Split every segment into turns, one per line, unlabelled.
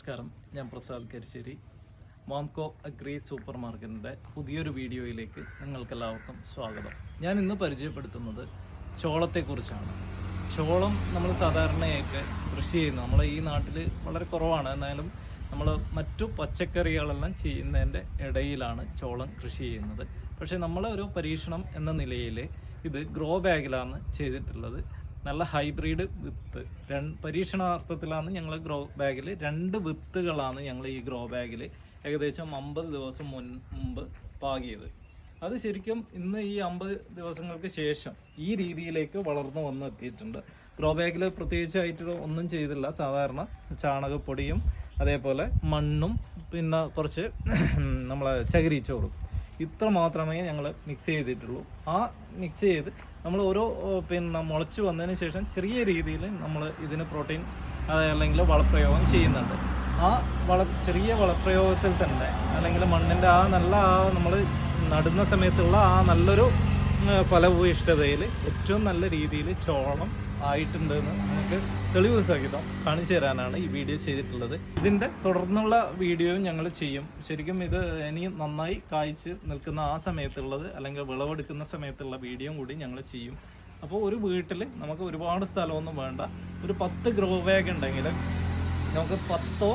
നമസ്കാരം. ഞാൻ Prasad Karissery. Momco agri super മാർക്കറ്റിന്റെ പുതിയൊരു വീഡിയോയിലേക്ക് നിങ്ങൾക്കെല്ലാവർക്കും സ്വാഗതം. ഞാൻ ഇന്ന് പരിചയപ്പെടുത്തുന്നത് ചോളത്തെക്കുറിച്ചാണ്. ചോളം നമ്മൾ സാധാരണയൊക്കെ കൃഷി ചെയ്യുന്നു. നമ്മൾ ഈ നാട്ടിൽ വളരെ കുറവാണ്. എന്നാലും നമ്മൾ മറ്റു പച്ചക്കറികളെല്ലാം ചെയ്യുന്നതിന്റെ ഇടയിലാണ് ചോളം കൃഷി ചെയ്യുന്നത്. പക്ഷേ നമ്മളൊരു പരീക്ഷണം എന്ന നിലയിൽ ഇത് ഗ്രോ ബാഗിലാണ് ചെയ്തിട്ടുള്ളത്. നല്ല ഹൈബ്രിഡ് വിത്ത്. രണ്ട് പരീക്ഷണാർത്ഥത്തിലാണ് ഞങ്ങൾ ഗ്രോ ബാഗിൽ രണ്ട് വിത്തുകളാണ് ഞങ്ങൾ ഈ ഗ്രോ ബാഗിൽ ഏകദേശം അമ്പത് ദിവസം മുൻ മുമ്പ് പാകിയത്. അത് ശരിക്കും ഇന്ന് ഈ അമ്പത് ദിവസങ്ങൾക്ക് ശേഷം ഈ രീതിയിലേക്ക് വളർന്നു വന്ന് എത്തിയിട്ടുണ്ട്. ഗ്രോ ബാഗിൽ പ്രത്യേകിച്ചായിട്ട് ഒന്നും ചെയ്തില്ല. സാധാരണ ചാണകപ്പൊടിയും അതേപോലെ മണ്ണും പിന്നെ കുറച്ച് നമ്മളെ ചകിരിച്ചോറും. ഇത്ര മാത്രമേ ഞങ്ങൾ മിക്സ് ചെയ്തിട്ടുള്ളൂ. ആ മിക്സ് ചെയ്ത് നമ്മൾ ഓരോ പിന്നെ മുളച്ച് വന്നതിന് ശേഷം ചെറിയ രീതിയിൽ നമ്മൾ ഇതിന് പ്രോട്ടീൻ അല്ലെങ്കിൽ വളപ്രയോഗം ചെയ്യുന്നുണ്ട്. ആ വള ചെറിയ വളപ്രയോഗത്തിൽ തന്നെ അല്ലെങ്കിൽ മണ്ണിന്റെ ആ നല്ല ആ നമ്മൾ നടുന്ന സമയത്തുള്ള ആ നല്ലൊരു ഫലഭൂയിഷ്ഠതയിൽ ഏറ്റവും നല്ല രീതിയിൽ ചോളം ആയിട്ടുണ്ട് എന്ന് നമുക്ക് തെളിവ് സഹിതം കാണിച്ചു തരാനാണ് ഈ വീഡിയോ ചെയ്തിട്ടുള്ളത്. ഇതിന്റെ തുടർന്നുള്ള വീഡിയോയും ഞങ്ങൾ ചെയ്യും. ശരിക്കും ഇത് ഇനി നന്നായി കായ്ച്ച് നിൽക്കുന്ന ആ സമയത്തുള്ളത് അല്ലെങ്കിൽ വിളവെടുക്കുന്ന സമയത്തുള്ള വീഡിയോയും കൂടി ഞങ്ങൾ ചെയ്യും. അപ്പോൾ ഒരു വീട്ടിൽ നമുക്ക് ഒരുപാട് സ്ഥലമൊന്നും വേണ്ട. ഒരു പത്ത് ഗ്രോ ബാഗ് ഉണ്ടെങ്കിൽ നമുക്ക് പത്തോ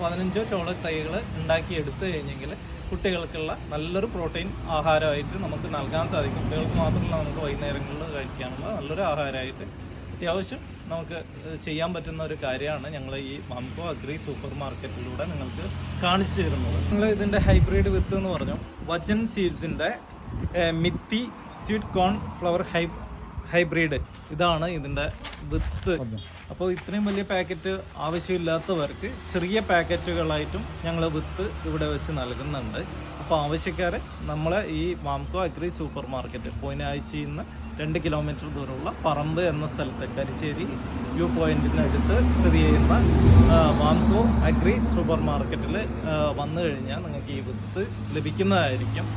പതിനഞ്ചോ ചോള തൈകൾ ഉണ്ടാക്കി എടുത്തു കഴിഞ്ഞെങ്കിൽ കുട്ടികൾക്കുള്ള നല്ലൊരു പ്രോട്ടീൻ ആഹാരമായിട്ട് നമുക്ക് നൽകാൻ സാധിക്കും. കുട്ടികൾക്ക് മാത്രമല്ല നമുക്ക് വൈകുന്നേരങ്ങളിൽ കഴിക്കാനുള്ള നല്ലൊരു ആഹാരമായിട്ട് അത്യാവശ്യം നമുക്ക് ചെയ്യാൻ പറ്റുന്ന ഒരു കാര്യമാണ് ഞങ്ങൾ ഈ മംഗോ അഗ്രി സൂപ്പർ മാർക്കറ്റിലൂടെ നിങ്ങൾക്ക് കാണിച്ചു തരുന്നത്. നിങ്ങൾ ഇതിന്റെ ഹൈബ്രിഡ് വിത്ത് എന്ന് പറഞ്ഞു. വജൻ സീഡ്സിന്റെ മിത്തി sweet corn flower high hybrid. ഇതാണ് ഇതിന്റെ വിത്ത്. അപ്പോൾ ഇത്രയും വലിയ പാക്കറ്റ് ആവശ്യമില്ലാത്തവർക്ക് ചെറിയ പാക്കറ്റുകളായിട്ടും ഞങ്ങൾ വിത്ത് ഇവിടെ വെച്ച് നൽകുന്നുണ്ട്. അപ്പോൾ ആവശ്യക്കാരെ നമ്മളെ ഈ മാംകോ അഗ്രി സൂപ്പർ മാർക്കറ്റ് പോയിനാഴ്ചയിൽ നിന്ന് രണ്ട് കിലോമീറ്റർ ദൂരമുള്ള പറമ്പ് എന്ന സ്ഥലത്ത് കരിശ്ശേരി വ്യൂ പോയിന്റിനടുത്ത് സ്ഥിതി ചെയ്യുന്ന മാംകോ അഗ്രി സൂപ്പർ മാർക്കറ്റിൽ വന്നു കഴിഞ്ഞാൽ നിങ്ങൾക്ക് ഈ വിത്ത് ലഭിക്കുന്നതായിരിക്കും.